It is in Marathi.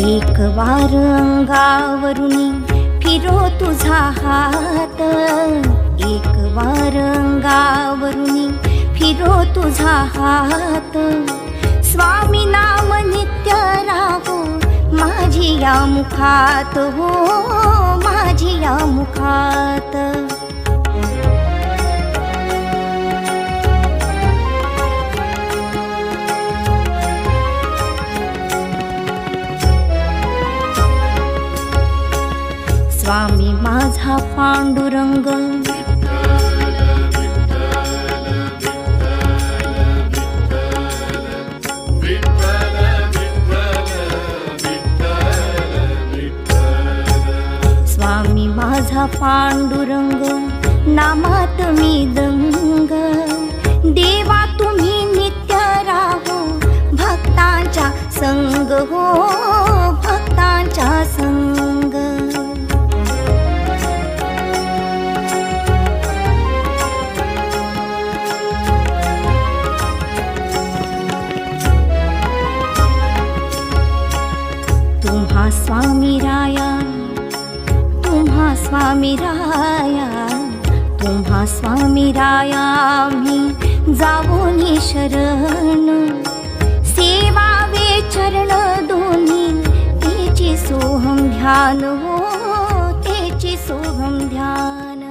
एक वार अंगावरुनी फिरो तुझा हात. एक वार अंगावरुनी फिरो तुझा हात. स्वामी नाम नित्य राहो माझी या मुखात हो माझी स्वामी माझा पांडुरंग. स्वामी माझा पांडुरंग नामात मी दंग. देवा तुम्ही नित्य राहो भक्तांच्या संग हो. तुम्हा स्वामी राया तुम्हा स्वामी राया तुम्हा स्वामी राया मी जावोनी शरण सेवावे चरण दोन्ही तेची सोहम ध्यान हो तेची सोहम ध्यान.